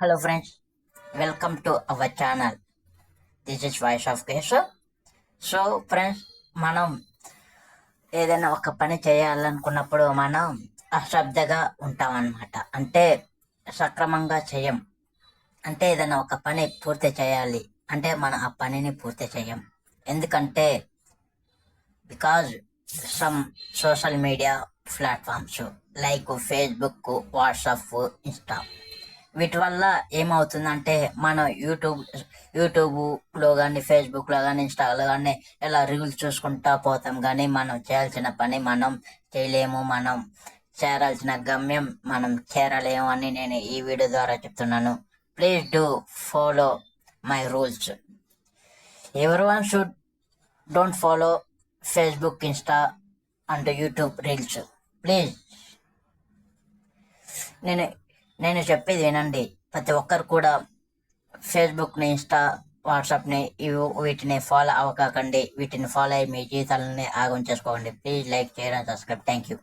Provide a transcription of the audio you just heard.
Hello friends welcome to our channel this is voice of Keshav. So friends మనం ఏదైనా ఒక పని చేయాలనుకున్నప్పుడు మనం అశ్రద్ధగా ఉంటాం అన్నమాట అంటే సక్రమంగా చేయం. అంటే ఏదైనా ఒక పని పూర్తి చేయాలి. అంటే మనం ఆ పనిని పూర్తి చేయం. ఎందుకంటే because some social media platforms like Facebook WhatsApp Insta వీటి వల్ల ఏమవుతుందంటే మనం యూట్యూబ్ యూట్యూబ్లో కానీ ఫేస్బుక్లో కానీ ఇన్స్టాలో కానీ ఇలా రీల్స్ చూసుకుంటా పోతాం కానీ మనం చేయాల్సిన పని మనం చేయలేము మనం చేరాల్సిన గమ్యం మనం చేరలేము అని నేను ఈ వీడియో ద్వారా చెప్తున్నాను. Please do follow my rules every one should don't follow Facebook Insta and YouTube reels please నేను నేను చెప్పేది వినండి. ప్రతి ఒక్కరు కూడా ఫేస్బుక్ని ఇన్స్టా వాట్సాప్ని ఇవి వీటిని ఫాలో అవ్వకండి. వీటిని ఫాలో అయ్యి మీ జీవితాలని ఆగం చేసుకోండి ప్లీజ్ లైక్ చేయడం సబ్స్క్రైబ్ థ్యాంక్ యూ